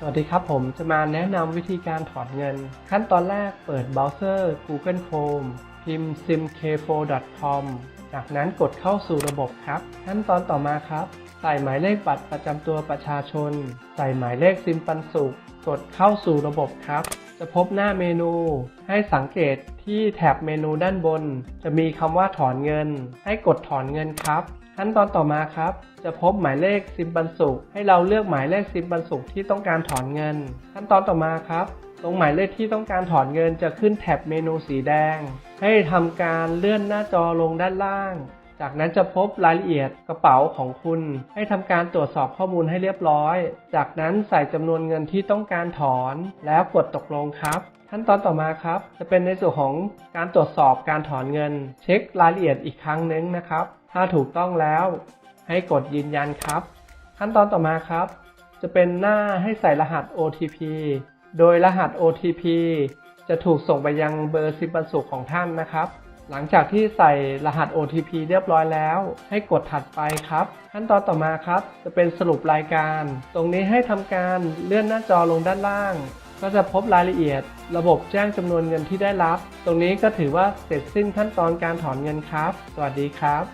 สวัสดีครับผมจะมาแนะนำวิธีการถอนเงิน ขั้นตอนแรกเปิดเบราว์เซอร์ Google Chrome พิมพ์ simk4.com จากนั้นกดเข้าสู่ระบบครับ ขั้นตอนต่อมาครับ ใส่หมายเลขบัตรประจำตัวประชาชน ใส่หมายเลขซิมปันสุขกดเข้าสู่ระบบครับ จะพบหน้าเมนู ให้สังเกตที่แถบเมนูด้านบน จะมีคำว่าถอนเงิน ให้กดถอนเงินครับ ขั้นตอนต่อมาครับ จะพบหมายเลขซิมบันสุให้เราเลือกหมายเลขซิมบันสุที่ต้องการถอนเงิน ขั้นตอนต่อมาครับตรงหมายเลขที่ต้องการถอนเงินจะขึ้นแถบเมนูสีแดง ให้ทำการเลื่อนหน้าจอลงด้านล่าง จากนั้นจะพบรายละเอียดกระเป๋าของคุณ ให้ทำการตรวจสอบข้อมูลให้เรียบร้อย จากนั้นใส่จำนวนเงินที่ต้องการถอน แล้วกดตกลงครับ ขั้นตอนต่อมาครับ จะเป็นในส่วนของการตรวจสอบการถอนเงิน เช็ครายละเอียดอีกครั้งหนึงนะครับ ถ้าถูกต้องแล้ว ให้กดยืนยันครับ ขั้นตอนต่อมาครับ จะเป็นหน้าให้ใส่รหัส OTP โดยรหัส OTP จะถูกส่งไปยังเบอร์ซิมปันสุขของท่านนะครับ หลังจากที่ใส่รหัส OTP เรียบร้อยแล้ว ให้กดถัดไปครับ ขั้นตอนต่อมาครับ จะเป็นสรุปรายการ ตรงนี้ให้ทำการเลื่อนหน้าจอลงด้านล่าง ก็จะพบรายละเอียด ระบบแจ้งจำนวนเงินที่ได้รับ ตรงนี้ก็ถือว่าเสร็จสิ้นขั้นตอนการถอนเงินครับ สวัสดีครับ